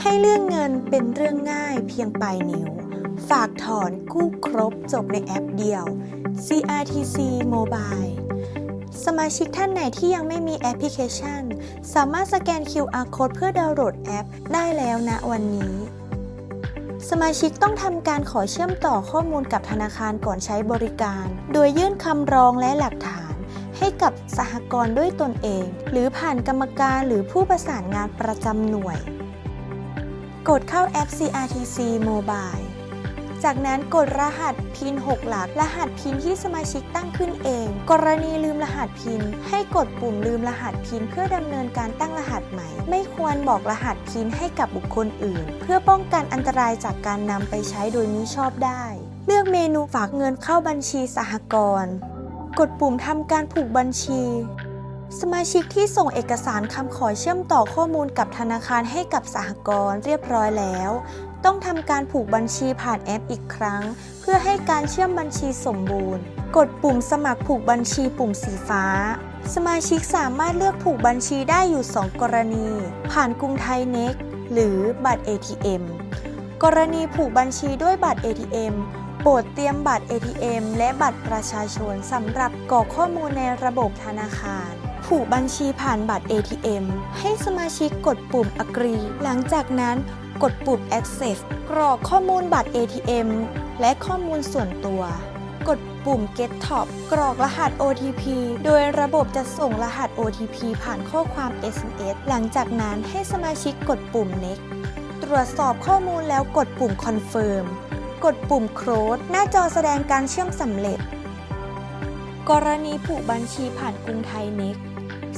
ให้เรื่องเงินเป็นเรื่องง่ายเพียงปลายนิ้ว ฝากถอนกู้ครบจบในแอปเดียว CRTC Mobile สมาชิกท่านไหนที่ยังไม่มีแอปพลิเคชัน สามารถสแกน QR Code เพื่อดาวน์โหลดแอปได้แล้วณวันนี้ สมาชิกต้องทำการขอเชื่อมต่อข้อมูลกับธนาคารก่อนใช้บริการ โดยยื่นคำร้องและหลักฐาน ให้กับสหกรณ์ด้วยตนเอง หรือผ่านกรรมการหรือผู้ประสานงานประจำหน่วย กดเข้าแอป CRTC Mobile จากนั้นกดรหัสพิน 6 หลัก รหัสพินที่สมาชิกตั้งขึ้นเอง กรณีลืมรหัสพิน ให้กดปุ่มลืมรหัสพินเพื่อดำเนินการตั้งรหัสใหม่ ไม่ควรบอกรหัสพินให้กับบุคคลอื่น เพื่อป้องกันอันตรายจากการนำไปใช้โดยมิชอบได้ เลือกเมนูฝากเงินเข้าบัญชีสหกรณ์ กดปุ่มทำการผูกบัญชี สมาชิกที่ส่งเอกสารคำขอเชื่อมต่อข้อมูลกับธนาคารให้กับสหกรณ์เรียบร้อยแล้ว ต้องทำการผูกบัญชีผ่านแอปอีกครั้ง เพื่อให้การเชื่อมบัญชีสมบูรณ์ กดปุ่มสมัครผูกบัญชีปุ่มสีฟ้า สมาชิกสามารถเลือกผูกบัญชีได้อยู่ 2 กรณี ผ่านกรุงไทยเน็กหรือบัตร ATM กรณีผูกบัญชีด้วยบัตร ATM โปรดเตรียมบัตร ATM และบัตรประชาชนสำหรับกรอกข้อมูลในระบบธนาคาร ผูกบัญชีผ่านบัตร ATM ให้สมาชิกกดปุ่ม agree หลังจากนั้นกดปุ่ม access กรอกข้อมูลบัตร ATM และข้อมูลส่วนตัว กดปุ่ม get top กรอกรหัส OTP โดยระบบจะส่งรหัส OTP ผ่านข้อความ SMS หลังจากนั้นให้สมาชิกกดปุ่ม next ตรวจสอบข้อมูลแล้วกดปุ่ม confirm กดปุ่ม close หน้าจอแสดงการเชื่อมสำเร็จ กรณีผูกบัญชีผ่านกรุงไทยเน็ก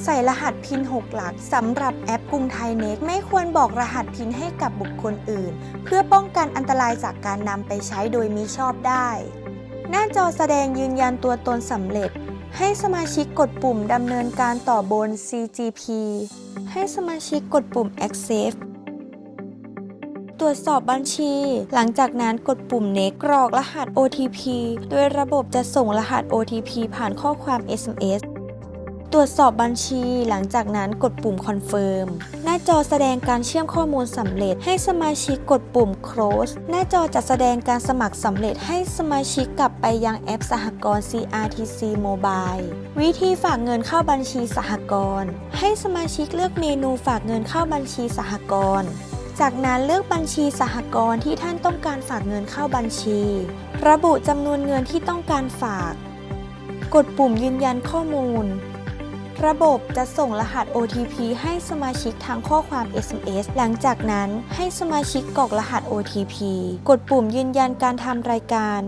ใส่รหัสพิน 6 หลักสำหรับแอปกรุงไทยเน็กไม่ควรบอกรหัสพินให้กับบุคคลอื่น เพื่อป้องกันอันตรายจากการนำไปใช้โดยมิชอบได้ หน้าจอแสดงยืนยันตัวตนสำเร็จ ให้สมาชิกกดปุ่มดำเนินการต่อบน CGP ให้สมาชิกกดปุ่ม Accept ตรวจสอบบัญชี หลังจากนั้นกดปุ่ม Next กรอกรหัส OTP โดยระบบจะส่งรหัส OTP ผ่านข้อความ SMS ตรวจสอบบัญชีหลังจากนั้นกดปุ่ม Confirm หน้าจอแสดงการเชื่อมข้อมูลสำเร็จให้สมาชิกกดปุ่ม Close หน้าจอจะแสดงการสมัครสำเร็จให้สมาชิกกลับไปยังแอปสหกรณ์ CRTC Mobile วิธีฝากเงินเข้าบัญชีสหกรณ์ ให้สมาชิกเลือกเมนูฝากเงินเข้าบัญชีสหกรณ์จากนั้นเลือกบัญชีสหกรณ์ที่ท่านต้องการฝากเงินเข้าบัญชี ระบุจำนวนเงินที่ต้องการฝาก กดปุ่มยืนยันข้อมูล ระบบจะส่งรหัส OTP ให้สมาชิกทางข้อความ SMS หลังจากนั้นให้สมาชิกกรอกรหัส OTP กดปุ่มยืนยันการทำรายการ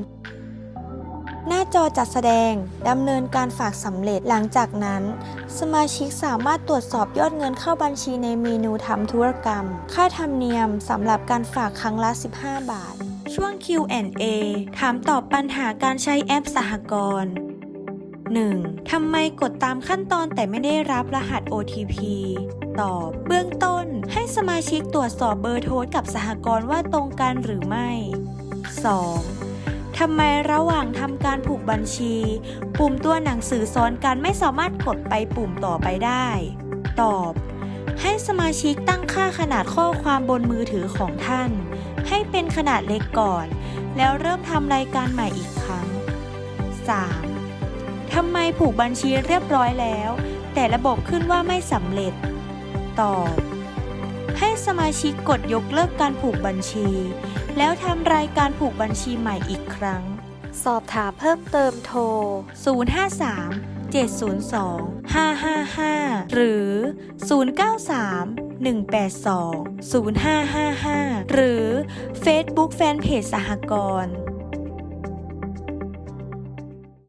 หน้าจอจัดแสดงดำเนินการฝากสำเร็จหลังจากนั้น สมาชิกสามารถตรวจสอบยอดเงินเข้าบัญชีในเมนูทำธุรกรรม ค่าธรรมเนียมสำหรับการฝากครั้งละ 15 บาท ช่วง Q&A ถามตอบปัญหาการใช้แอปสหกรณ์ 1. ทำไมกดตามขั้นตอนแต่ไม่ได้รับรหัส OTP ตอบ เบื้องต้นให้สมาชิกตรวจสอบเบอร์โทรกับสหกรณ์ว่าตรงกันหรือไม่ 2. ทำไมระหว่างทำการผูกบัญชี ปุ่มตัวหนังสือซ้อนกันไม่สามารถกดไปปุ่มต่อไปได้ ตอบ ให้สมาชิกตั้งค่าขนาดข้อความบนมือถือของท่าน ให้เป็นขนาดเล็กก่อน แล้วเริ่มทำรายการใหม่อีกครั้ง 3. ทำไมผูกบัญชีเรียบร้อยแล้ว แต่ระบบขึ้นว่าไม่สำเร็จ ตอบ ให้สมาชิกกดยกเลิกการผูกบัญชี แล้วทำรายการผูกบัญชีใหม่อีกครั้ง สอบถามเพิ่มเติมโทร 053 702 555 หรือ 093 182 0555 หรือ Facebook Fanpage สหกรณ์